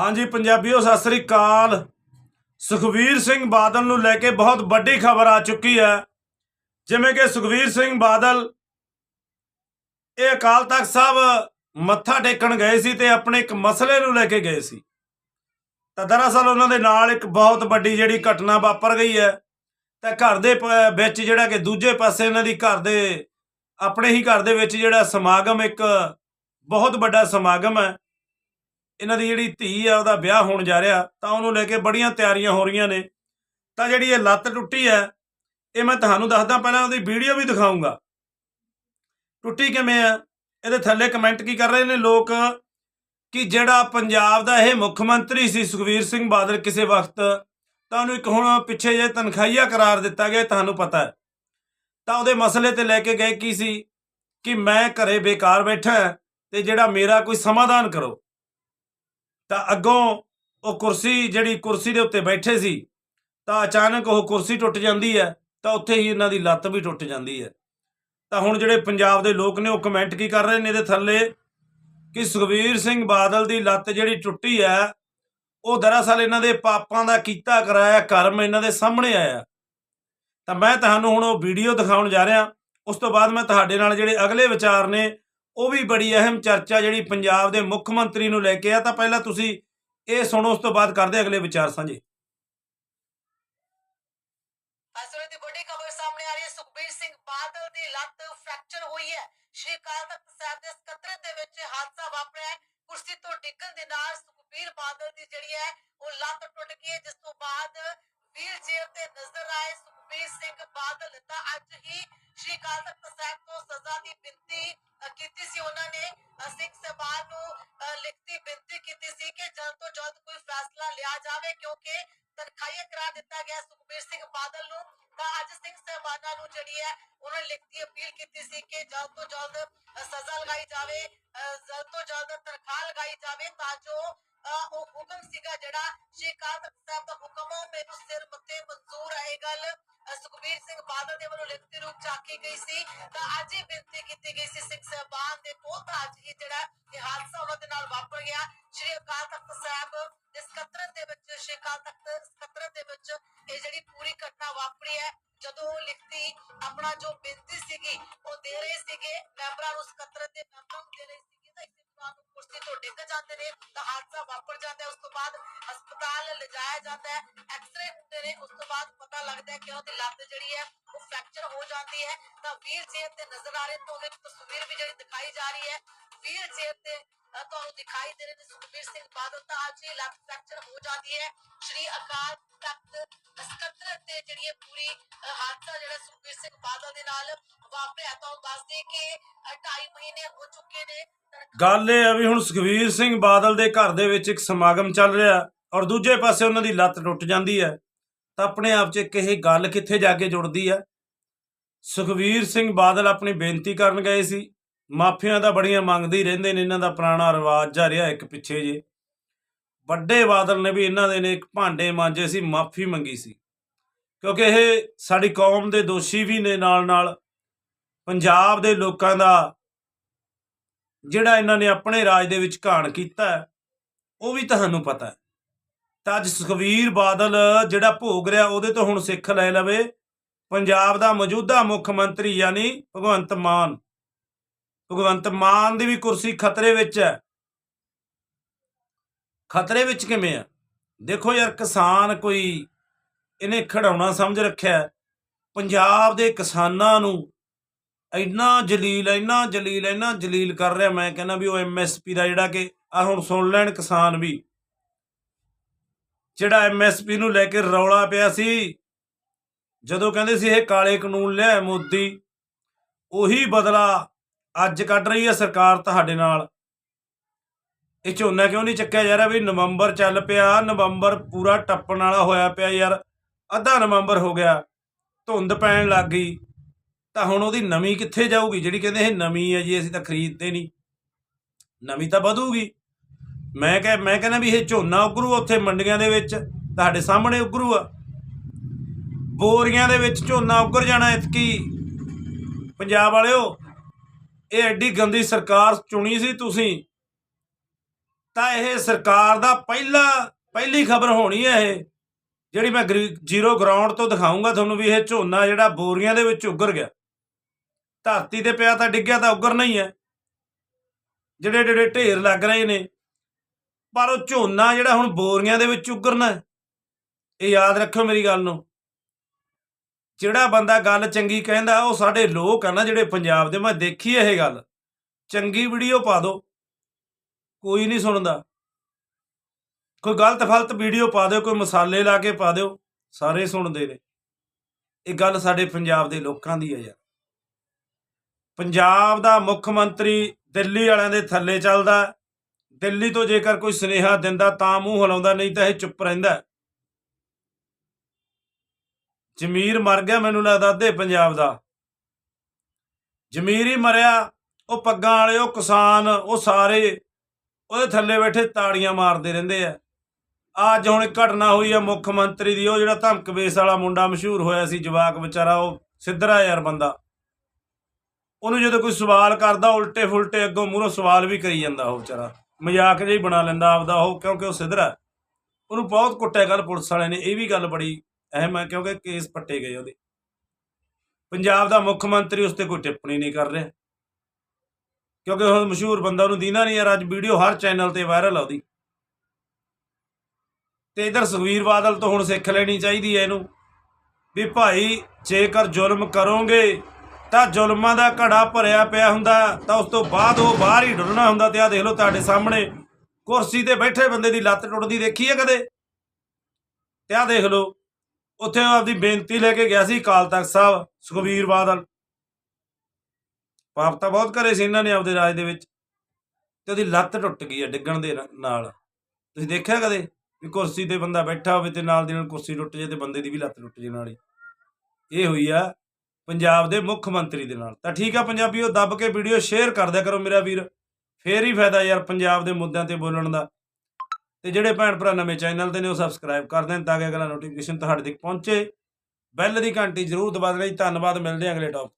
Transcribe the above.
ਹਾਂਜੀ, ਪੰਜਾਬੀਓ, ਸਤਿ ਸ੍ਰੀ ਅਕਾਲ। ਸੁਖਵੀਰ ਸਿੰਘ ਬਾਦਲ ਨੂੰ ਲੈ ਕੇ ਬਹੁਤ ਵੱਡੀ ਖਬਰ ਆ ਚੁੱਕੀ ਹੈ। ਜਿਵੇਂ ਕਿ ਸੁਖਵੀਰ ਸਿੰਘ ਬਾਦਲ ਇਹ ਅਕਾਲ ਤਖਤ ਸਾਹਿਬ ਮੱਥਾ ਟੇਕਣ ਗਏ ਸੀ ਤੇ ਆਪਣੇ ਇੱਕ ਮਸਲੇ ਨੂੰ ਲੈ ਕੇ ਗਏ ਸੀ। ਤਾਂ ਦਰਅਸਲ ਉਹਨਾਂ ਦੇ ਨਾਲ ਇੱਕ ਬਹੁਤ ਵੱਡੀ ਜਿਹੜੀ ਘਟਨਾ ਵਾਪਰ ਗਈ ਹੈ। ਤਾਂ ਘਰ ਦੇ ਪ- ਵਿੱਚ ਜਿਹੜਾ ਕਿ ਦੂਜੇ ਪਾਸੇ ਇਹਨਾਂ ਦੀ ਘਰ ਦੇ, ਆਪਣੇ ਹੀ ਘਰ ਦੇ ਵਿੱਚ ਜਿਹੜਾ ਸਮਾਗਮ ਇੱਕ ਬਹੁਤ ਵੱਡਾ ਸਮਾਗਮ ਹੈ। ਇਹਨਾਂ ਦੀ ਜਿਹੜੀ ਧੀ ਆ, ਉਹਦਾ ਵਿਆਹ ਹੋਣ ਜਾ ਰਿਹਾ, ਤਾਂ ਉਹਨੂੰ ਲੈ ਕੇ ਬੜੀਆਂ ਤਿਆਰੀਆਂ ਹੋ ਰਹੀਆਂ ਨੇ। ਤਾਂ ਜਿਹੜੀ ਇਹ ਲੱਤ ਟੁੱਟੀ ਹੈ, ਇਹ ਮੈਂ ਤੁਹਾਨੂੰ ਦੱਸਦਾ, ਪਹਿਲਾਂ ਉਹਦੀ ਵੀਡੀਓ ਵੀ ਦਿਖਾਉਂਗਾ ਟੁੱਟੀ ਕਿਵੇਂ ਆ? ਇਹਦੇ ਥੱਲੇ ਕਮੈਂਟ ਕੀ ਕਰ ਰਹੇ ਨੇ ਲੋਕ? ਕਿ ਜਿਹੜਾ ਪੰਜਾਬ ਦਾ ਇਹ ਮੁੱਖ ਮੰਤਰੀ ਸੀ, ਸੁਖਵੀਰ ਸਿੰਘ ਬਾਦਲ ਕਿਸੇ ਵਕਤ, ਤਾਂ ਉਹਨੂੰ ਇੱਕ ਹੁਣ ਪਿੱਛੇ ਜੇ ਤਨਖਾਹੀਆ ਕਰਾਰ ਦਿੱਤਾ ਗਿਆ ਤੁਹਾਨੂੰ ਪਤਾ ਹੈ। ਤਾਂ ਉਹਦੇ ਮਸਲੇ ਤੇ ਲੈ ਕੇ ਗਏ ਕੀ ਸੀ? ਕਿ ਮੈਂ ਘਰੇ ਬੇਕਾਰ ਬੈਠਾ ਤੇ ਜਿਹੜਾ ਮੇਰਾ ਕੋਈ ਸਮਾਧਾਨ ਕਰੋ। ਤਾਂ ਅੱਗੋਂ ਉਹ ਕੁਰਸੀ ਜਿਹੜੀ ਕੁਰਸੀ ਦੇ ਉੱਤੇ ਬੈਠੇ ਸੀ, ਤਾਂ ਅਚਾਨਕ ਉਹ ਕੁਰਸੀ ਟੁੱਟ ਜਾਂਦੀ ਹੈ, ਤਾਂ ਉੱਥੇ ਹੀ ਇਹਨਾਂ ਦੀ ਲੱਤ ਵੀ ਟੁੱਟ ਜਾਂਦੀ ਹੈ। ਤਾਂ ਹੁਣ ਜਿਹੜੇ ਪੰਜਾਬ ਦੇ ਲੋਕ ਨੇ ਉਹ ਕਮੈਂਟ ਕੀ ਕਰ ਰਹੇ ਨੇ ਇਹਦੇ ਥੱਲੇ? ਕਿ ਸੁਖਵੀਰ ਸਿੰਘ ਬਾਦਲ ਦੀ ਲੱਤ ਜਿਹੜੀ ਟੁੱਟੀ ਹੈ, ਉਹ ਦਰਅਸਲ ਇਹਨਾਂ ਦੇ ਪਾਪਾਂ ਦਾ ਕੀਤਾ ਕਰਾਇਆ ਕਰਮ ਇਹਨਾਂ ਦੇ ਸਾਹਮਣੇ ਆਇਆ। ਤਾਂ ਮੈਂ ਤੁਹਾਨੂੰ ਹੁਣ ਉਹ ਵੀਡੀਓ ਦਿਖਾਉਣ ਜਾ ਰਿਹਾ, ਉਸ ਤੋਂ ਬਾਅਦ ਮੈਂ ਤੁਹਾਡੇ ਨਾਲ ਜਿਹੜੇ ਅਗਲੇ ਵਿਚਾਰ ਨੇ ਉਹ ਵੀ ਬੜੀ ਅਹਿਮ ਚਰਚਾ ਜਿਹੜੀ ਪੰਜਾਬ ਦੇ ਮੁੱਖ ਮੰਤਰੀ ਨੂੰ ਲੈ ਕੇ ਆ, ਤਾਂ ਪਹਿਲਾਂ ਤੁਸੀਂ ਇਹ ਸੁਣੋ, ਉਸ ਤੋਂ ਬਾਅਦ ਕਰਦੇ ਅਗਲੇ ਵਿਚਾਰ ਸਾਂਝੇ। ਸੁਖਬੀਰ ਸਿੰਘ ਬਾਦਲ ਦੀ ਲੱਤ ਫ੍ਰੈਕਚਰ ਹੋਈ ਹੈ। ਸ਼੍ਰੀ ਅਕਾਲ ਤਖਤ ਸਾਹਿਬ ਦੇ ਸਕੱਤਰ ਦੇ ਵਿੱਚ ਹਾਦਸਾ ਵਾਪਰਿਆ ਕੁਰਸੀ ਤੋਂ ਡਿੱਗਣ ਦੇ ਨਾਲ ਸੁਖਬੀਰ ਬਾਦਲ ਦੀ ਜਿਹੜੀ ਹੈ, ਉਹ ਲੱਤ ਟੁੱਟ ਗਈ ਜਿਸ ਤੋਂ ਬਾਅਦ ਵੀਰ ਚੇਅਰ ਤੇ ਨਜ਼ਰ ਆਏ ਸੁਖਬੀਰ ਸਿੰਘ ਬਾਦਲ ਨੂੰ, ਤਾਂ ਅੱਜ ਸਿੰਘ ਸਹਿਬਾਨਾਂ ਨੂੰ ਜਿਹੜੀ ਹੈ, ਉਹਨਾਂ ਨੇ ਲਿਖਤੀ ਅਪੀਲ ਕੀਤੀ ਸੀ ਕਿ ਜਲਦ ਤੋਂ ਜਲਦ ਸਜ਼ਾ ਲਗਾਈ ਜਾਵੇ ਜਲਦ ਤੋਂ ਜਲਦ ਤਨਖਾਹ ਲਗਾਈ ਜਾਵੇ ਤਾਂ ਜੋ ਉਹ ਹੁਕਮ ਸੀਗਾ ਜਿਹੜਾ ਸ਼੍ਰੀ ਅਕਾਲ ਸਾਹਿਬ ਦਾ ਹੁਕਮ ਉਹ ਮੈਨੂੰ ਸਿਰ ਮੱਥੇ ਮਨਜ਼ੂਰ ਹੈ ਇਹ ਗੱਲ। ਅ, ਸੁਖਬੀਰ ਸਿੰਘ ਬਾਦਲ ਦੇ ਵੱਲੋਂ ਲਿਖਤੀ ਰੂਪ ਚ ਆਖੀ ਗਈ ਸੀ। ਤਾਂ ਅੱਜ ਹੀ ਬੇਨਤੀ ਕੀਤੀ ਗਈ ਸੀ ਸਿੰਘ ਸਾਹਿਬਾਨ ਦੇ ਕੋਲ। ਤਾਂ ਅੱਜ ਹੀ ਜਿਹੜਾ ਇਹ ਹਾਦਸਾ ਉਹਨਾਂ ਦੇ ਨਾਲ ਵਾਪਰ ਗਿਆ। ਸ਼੍ਰੀ ਅਕਾਲ ਤਖਤ ਸਾਹਿਬ ਦੇ ਸਕੱਤਰ ਦੇ ਵਿੱਚ ਸ਼੍ਰੀ ਅਕਾਲ ਤਖਤ ਸਕੱਤਰ ਦੇ ਵਿੱਚ ਇਹ ਜਿਹੜੀ ਪੂਰੀ ਘਟਨਾ ਵਾਪਰੀ ਹੈ ਜਦੋਂ ਉਹ ਲਿਖਤੀ ਆਪਣਾ ਜੋ ਬੇਨਤੀ ਸੀਗੀ ਉਹ ਦੇ ਰਹੇ ਸੀਗੇ। ਮੈਂਬਰਾਂ ਨੂੰ ਸਕੱਤਰ ਦੇ ਮੈਂਬਰਾਂ ਨੂੰ ਦੇ ਰਹੇ ਸੀ ਤਾਂ ਇਸੇ ਦੌਰਾਨ ਕੁਰਸੀ ਤੋਂ ਡਿੱਗ ਜਾਂਦੇ ਨੇ, ਤਾਂ ਹਾਦਸਾ ਵਾਪਰ ਜਾਂਦਾ ਹੈ। ਉਸ ਤੋਂ ਬਾਅਦ ਹਸਪਤਾਲ ਲਿਜਾਇਆ ਜਾਂਦਾ ਹੈ। ਐਕਸ-ਰੇ ਹੁੰਦੇ ਨੇ, ਉਸ ਤੋਂ ਬਾਅਦ ਪਤਾ ਲੱਗਦਾ ਹੈ ਕਿ ਉਹਦੀ ਲੱਤ ਜਿਹੜੀ ਹੈ, ਉਹ ਫ੍ਰੈਕਚਰ ਹੋ ਜਾਂਦੀ ਹੈ। ਤਾਂ ਵੀਲ ਚੇਅਰ ਤੇ ਨਜ਼ਰ ਆ ਰਹੇ ਤਾਂ ਉਹਦੇ ਤਸਵੀਰ ਵੀ ਜਿਹੜੀ ਦਿਖਾਈ ਜਾ ਰਹੀ ਹੈ। ਵੀਲ ਚੇਅਰ ਤੇ ਤੁਹਾਨੂੰ ਦਿਖਾਈ ਦੇ ਰਹੇ ਨੇ ਸੁਖਬੀਰ ਸਿੰਘ ਬਾਦਲ, ਤਾਂ ਅੱਜ ਹੀ ਲੱਤ ਫ੍ਰੈਕਚਰ ਹੋ ਜਾਂਦੀ ਹੈ। ਸ਼੍ਰੀ ਅਕਾਲ ਤਖਤ ਸਕੱਤਰ ਤੇ ਜਿਹੜੀ ਇਹ ਪੂਰੀ ਹਾਦਸਾ ਜਿਹੜਾ ਸੁਖਬੀਰ ਸਿੰਘ ਬਾਦਲ ਦੇ ਨਾਲ ਵਾਪਰਿਆ ਤਾਂ ਉਹ ਦੱਸਦੇ ਕਿ 2.5 ਮਹੀਨੇ ਹੋ ਚੁੱਕੇ ਨੇ। ਗੱਲ ਇਹ ਆ ਵੀ ਹੁਣ ਸੁਖਵੀਰ ਸਿੰਘ ਬਾਦਲ ਦੇ ਘਰ ਦੇ ਵਿੱਚ ਇੱਕ ਸਮਾਗਮ ਚੱਲ ਰਿਹਾ ਔਰ ਦੂਜੇ ਪਾਸੇ ਉਹਨਾਂ ਦੀ ਲੱਤ ਟੁੱਟ ਜਾਂਦੀ ਹੈ। ਤਾਂ ਆਪਣੇ ਆਪ 'ਚ ਇੱਕ ਇਹ ਗੱਲ ਕਿੱਥੇ ਜਾ ਕੇ ਜੁੜਦੀ ਹੈ? ਸੁਖਵੀਰ ਸਿੰਘ ਬਾਦਲ ਆਪਣੀ ਬੇਨਤੀ ਕਰਨ ਗਏ ਸੀ। ਮਾਫੀਆਂ ਤਾਂ ਬੜੀਆਂ ਮੰਗਦੇ ਰਹਿੰਦੇ ਨੇ, ਇਹਨਾਂ ਦਾ ਪੁਰਾਣਾ ਰਿਵਾਜ ਜਾ ਰਿਹਾ ਇੱਕ ਪਿੱਛੇ ਜੇ। ਵੱਡੇ ਬਾਦਲ ਨੇ ਵੀ ਇਹਨਾਂ ਦੇ ਨੇ ਇੱਕ ਭਾਂਡੇ ਮਾਂਜੇ ਸੀ, ਮਾਫੀ ਮੰਗੀ ਸੀ। ਕਿਉਂਕਿ ਇਹ ਸਾਡੀ ਕੌਮ ਦੇ ਦੋਸ਼ੀ ਵੀ ਨੇ ਨਾਲ ਨਾਲ ਪੰਜਾਬ ਦੇ ਲੋਕਾਂ ਦਾ ਜਿਹੜਾ ਇਹਨਾਂ ਨੇ ਆਪਣੇ ਰਾਜ ਦੇ ਵਿੱਚ ਘਾਣ ਕੀਤਾ ਉਹ ਵੀ ਤੁਹਾਨੂੰ ਪਤਾ ਹੈ। ਤਾਂ ਅੱਜ ਸੁਖਵੀਰ ਬਾਦਲ ਜਿਹੜਾ ਭੋਗ ਰਿਹਾ, ਉਹਦੇ ਤੋਂ ਹੁਣ ਸਿੱਖ ਲੈ ਲਵੇ। ਪੰਜਾਬ ਦਾ ਮੌਜੂਦਾ ਮੁੱਖ ਮੰਤਰੀ ਯਾਨੀ ਭਗਵੰਤ ਮਾਨ। ਭਗਵੰਤ ਮਾਨ ਦੀ ਵੀ ਕੁਰਸੀ ਖਤਰੇ ਵਿੱਚ ਹੈ। ਖਤਰੇ ਵਿੱਚ ਕਿਵੇਂ ਆ ਦੇਖੋ ਯਾਰ, ਕਿਸਾਨ ਕੋਈ ਇਹਨੇ ਖੜਾਉਣਾ ਸਮਝ ਰੱਖਿਆ ਪੰਜਾਬ ਦੇ ਕਿਸਾਨਾਂ ਨੂੰ ਇੰਨਾ ਜਲੀਲ ਇੰਨਾ ਜਲੀਲ ਇੰਨਾ ਜਲੀਲ ਕਰ ਰਿਹਾ। ਮੈਂ ਕਹਿੰਦਾ ਵੀ ਉਹ ਐਮਐਸਪੀ ਦਾ ਜਿਹੜਾ ਕਿ ਆ ਹੁਣ ਸੁਣ ਲੈਣ ਕਿਸਾਨ ਵੀ। ਜਿਹੜਾ ਐਮਐਸਪੀ ਨੂੰ ਲੈ ਕੇ ਰੌਲਾ ਪਿਆ ਸੀ, ਜਦੋਂ ਕਹਿੰਦੇ ਸੀ ਇਹ ਕਾਲੇ ਕਾਨੂੰਨ ਲਿਆ ਮੋਦੀ, ਉਹੀ ਬਦਲਾ ਅੱਜ ਕੱਢ ਰਹੀ ਹੈ ਸਰਕਾਰ ਤੁਹਾਡੇ ਨਾਲ। ਇਹ ਝੋਨਾ ਕਿਉਂ ਨਹੀਂ ਚੱਕਿਆ ਜਾ ਰਿਹਾ ਵੀ ਨਵੰਬਰ ਚੱਲ ਪਿਆ, ਨਵੰਬਰ ਪੂਰਾ ਟੱਪਣ ਵਾਲਾ ਹੋਇਆ ਪਿਆ ਯਾਰ, ਅੱਧਾ ਨਵੰਬਰ ਹੋ ਗਿਆ, ਧੁੰਦ ਪੈਣ ਲੱਗ ਗਈ। ਤਾਂ ਹੁਣ ਉਹਦੀ ਨਵੀਂ ਕਿੱਥੇ ਜਾਊਗੀ? ਜਿਹੜੀ ਕਹਿੰਦੇ ਇਹ ਨਵੀਂ ਹੈ ਜੀ, ਅਸੀਂ ਤਾਂ ਖਰੀਦਦੇ ਨਹੀਂ। ਨਵੀਂ ਤਾਂ ਵਧੂਗੀ। ਮੈਂ ਕਹ, ਮੈਂ ਕਹਿੰਦਾ ਵੀ ਇਹ ਝੋਨਾ ਉਗਰੂ, ਉੱਥੇ ਮੰਡੀਆਂ ਦੇ ਵਿੱਚ ਤੁਹਾਡੇ ਸਾਹਮਣੇ ਉਗਰੂ ਆ। ਬੋਰੀਆਂ ਦੇ ਵਿੱਚ ਝੋਨਾ ਉਗਰ ਜਾਣਾ ਇਤਕੀ। ਪੰਜਾਬ ਵਾਲਿਓ, ਇਹ ਐਡੀ ਗੰਦੀ ਸਰਕਾਰ ਚੁਣੀ ਸੀ ਤੁਸੀਂ। ਤਾਂ ਇਹ ਸਰਕਾਰ ਦਾ ਪਹਿਲਾ, ਪਹਿਲੀ ਖਬਰ ਹੋਣੀ ਹੈ ਇਹ। ਜਿਹੜੀ ਮੈਂ ਗਰੀ- ਜ਼ੀਰੋ ਗਰਾਊਂਡ ਤੋਂ ਦਿਖਾਉਂਗਾ ਤੁਹਾਨੂੰ ਵੀ ਇਹ ਝੋਨਾ ਜਿਹੜਾ ਬੋਰੀਆਂ ਦੇ ਵਿੱਚ ਉੱਗਰ ਗਿਆ। ਧਰਤੀ ਤੇ ਪਿਆ ਤਾਂ ਡਿੱਗਿਆ ਤਾਂ ਉੱਗਰ ਹੀ ਹੈ। ਜਿਹੜੇ ਜਿਹੜੇ ਢੇਰ ਲੱਗ ਰਹੇ ਨੇ, ਪਰ ਉਹ ਝੋਨਾ ਜਿਹੜਾ ਹੁਣ ਬੋਰੀਆਂ ਦੇ ਵਿੱਚ ਉੱਗਰਨਾ ਇਹ ਯਾਦ ਰੱਖਿਓ ਮੇਰੀ ਗੱਲ ਨੂੰ। ਜਿਹੜਾ ਬੰਦਾ ਗੱਲ ਚੰਗੀ ਕਹਿੰਦਾ, ਉਹ ਸਾਡੇ ਲੋਕ ਆ ਨਾ ਜਿਹੜੇ ਪੰਜਾਬ ਦੇ, ਮੈਂ ਦੇਖੀ ਇਹ ਗੱਲ। ਚੰਗੀ ਵੀਡੀਓ ਪਾ ਦਿਓ, ਕੋਈ ਨਹੀਂ ਸੁਣਦਾ। ਕੋਈ ਗਲਤ ਫਲਤ ਵੀਡੀਓ ਪਾ ਦਿਓ, ਕੋਈ ਮਸਾਲੇ ਲਾ ਕੇ ਪਾ ਦਿਓ, ਸਾਰੇ ਸੁਣਦੇ ਨੇ। ਇਹ ਗੱਲ ਸਾਡੇ ਪੰਜਾਬ ਦੇ ਲੋਕਾਂ ਦੀ ਹੈ ਯਾਰ। ਪੰਜਾਬ ਦਾ ਮੁੱਖ ਮੰਤਰੀ ਦਿੱਲੀ ਵਾਲਿਆਂ ਦੇ ਥੱਲੇ ਚੱਲਦਾ ਦਿੱਲੀ ਤੋਂ ਜੇਕਰ ਕੋਈ ਸੁਨੇਹਾ ਦਿੰਦਾ ਤਾਂ ਮੂੰਹ ਹਿਲਾਉਂਦਾ, ਨਹੀਂ ਤਾਂ ਇਹ ਚੁੱਪ ਰਹਿੰਦਾ ਜ਼ਮੀਰ ਮਰ ਗਿਆ, ਮੈਨੂੰ ਲੱਗਦਾ ਅੱਧੇ ਪੰਜਾਬ ਦਾ। ਜ਼ਮੀਰ ਹੀ ਮਰਿਆ, ਉਹ ਪੱਗਾਂ ਵਾਲੇ, ਉਹ ਕਿਸਾਨ, ਉਹ ਸਾਰੇ ਉਹਦੇ ਥੱਲੇ ਬੈਠੇ ਤਾੜੀਆਂ ਮਾਰਦੇ ਰਹਿੰਦੇ ਆ। ਅੱਜ ਹੁਣ ਘਟਨਾ ਹੋਈ ਆ ਮੁੱਖ ਮੰਤਰੀ ਦੀ, ਉਹ ਜਿਹੜਾ ਧਮਕ ਬੇਸ ਵਾਲਾ ਮੁੰਡਾ ਮਸ਼ਹੂਰ ਹੋਇਆ ਸੀ, ਜਵਾਕ ਵਿਚਾਰਾ, ਉਹ ਸਿੱਧਰਾ ਯਾਰ ਬੰਦਾ। ਉਹਨੂੰ ਜਦੋਂ ਕੋਈ ਸਵਾਲ ਕਰਦਾ ਉਲਟੇ ਫੁਲਟੇ ਅੱਗੋਂ ਮੂਹਰੋਂ ਸਵਾਲ ਵੀ ਕਰੀ ਜਾਂਦਾ ਉਹ ਵਿਚਾਰਾ। ਮਜ਼ਾਕ ਜਿਹਾ ਹੀ ਬਣਾ ਲੈਂਦਾ ਆਪਦਾ ਉਹ, ਕਿਉਂਕਿ ਉਹ ਸਿੱਧਰਾ ਉਹਨੂੰ ਬਹੁਤ ਕੁੱਟਿਆ ਕੱਲ ਪੁਲਿਸ ਵਾਲਿਆਂ ਨੇ, ਇਹ ਵੀ ਗੱਲ ਬੜੀ ਅਹਿਮ ਹੈ ਕਿਉਂਕਿ ਕੇਸ ਪੱਟੇ ਗਏ ਉਹਦੇ। ਪੰਜਾਬ ਦਾ ਮੁੱਖ ਮੰਤਰੀ ਉਸ ਤੇ ਕੋਈ ਟਿੱਪਣੀ ਨਹੀਂ ਕਰ ਰਿਹਾ। ਕਿਉਂਕਿ ਉਹ ਮਸ਼ਹੂਰ ਬੰਦਾ, ਉਹਨੂੰ ਦੀਨਾ ਨਹੀਂ ਯਾਰ, ਅੱਜ ਵੀਡੀਓ ਹਰ ਚੈਨਲ ਤੇ ਵਾਇਰਲ ਆ ਉਹਦੀ। ਤੇ ਇਧਰ ਸੁਖਵੀਰ ਬਾਦਲ ਤੋਂ ਹੁਣ ਸਿੱਖ ਲੈਣੀ ਚਾਹੀਦੀ ਹੈ ਇਹਨੂੰ। ਵੀ ਭਾਈ, ਜੇਕਰ ਜ਼ੁਲਮ ਕਰੋਗੇ ਤਾਂ ਜ਼ੁਲਮਾਂ ਦਾ ਘੜਾ ਭਰਿਆ ਪਿਆ ਹੁੰਦਾ, ਤਾਂ ਉਸ ਤੋਂ ਬਾਅਦ ਉਹ ਬਾਹਰ ਹੀ ਡੁੱਲਣਾ ਹੁੰਦਾ ਤੇ ਆ ਦੇਖ ਲਓ ਤੁਹਾਡੇ ਸਾਹਮਣੇ, ਕੁਰਸੀ ਤੇ ਬੈਠੇ ਬੰਦੇ ਦੀ ਲੱਤ ਟੁੱਟਦੀ ਦੇਖੀ ਹੈ ਕਦੇ? ਤੇ ਆ ਦੇਖ ਲਓ, ਉੱਥੇ ਆਪਦੀ ਬੇਨਤੀ ਲੈ ਕੇ ਗਿਆ ਸੀ ਅਕਾਲ ਤਖਤ ਸਾਹਿਬ ਸੁਖਵੀਰ ਬਾਦਲ। ਪਾਪ ਤਾਂ ਬਹੁਤ ਕਰੇ ਸੀ ਇਹਨਾਂ ਨੇ ਆਪਦੇ ਰਾਜ ਦੇ ਵਿੱਚ, ਤੇ ਉਹਦੀ ਲੱਤ ਟੁੱਟ ਗਈ ਹੈ ਡਿੱਗਣ ਦੇ ਨਾਲ। ਤੁਸੀਂ ਦੇਖਿਆ ਕਦੇ ਵੀ ਕੁਰਸੀ ਤੇ ਬੰਦਾ ਬੈਠਾ ਹੋਵੇ ਤੇ ਨਾਲ ਦੀ ਨਾਲ ਕੁਰਸੀ ਟੁੱਟ ਜੇ ਤੇ ਬੰਦੇ ਦੀ ਵੀ ਲੱਤ ਟੁੱਟ ਜੇ ਨਾਲ ਹੀ? ਇਹ ਹੋਈ ਆ ਪੰਜਾਬ ਦੇ ਮੁੱਖ ਮੰਤਰੀ ਦੇ ਨਾਲ। ਤਾਂ ਠੀਕ ਆ ਪੰਜਾਬੀਓ, ਦੱਬ ਕੇ ਵੀਡੀਓ ਸ਼ੇਅਰ ਕਰ ਦਿਆ ਕਰੋ ਮੇਰਾ ਵੀਰ। ਫੇਰ ਹੀ ਫਾਇਦਾ ਯਾਰ ਪੰਜਾਬ ਦੇ ਮੁੱਦਿਆਂ ਤੇ ਬੋਲਣ ਦਾ। ਤੇ ਜਿਹੜੇ ਭੈਣ ਭਰਾ ਨਵੇਂ ਚੈਨਲ ਤੇ ਨੇ ਉਹ ਸਬਸਕ੍ਰਾਈਬ ਕਰ ਦੇਣ ਤਾਂ ਕਿ ਅਗਲਾ ਨੋਟੀਫਿਕੇਸ਼ਨ ਤੁਹਾਡੇ ਤੱਕ ਪਹੁੰਚੇ। ਬੈਲ ਦੀ ਘੰਟੀ ਜ਼ਰੂਰ ਦਬਾ ਦੇਣਾ ਜੀ। ਧੰਨਵਾਦ, ਮਿਲਦੇ ਹਾਂ ਅਗਲੇ ਟੌਪ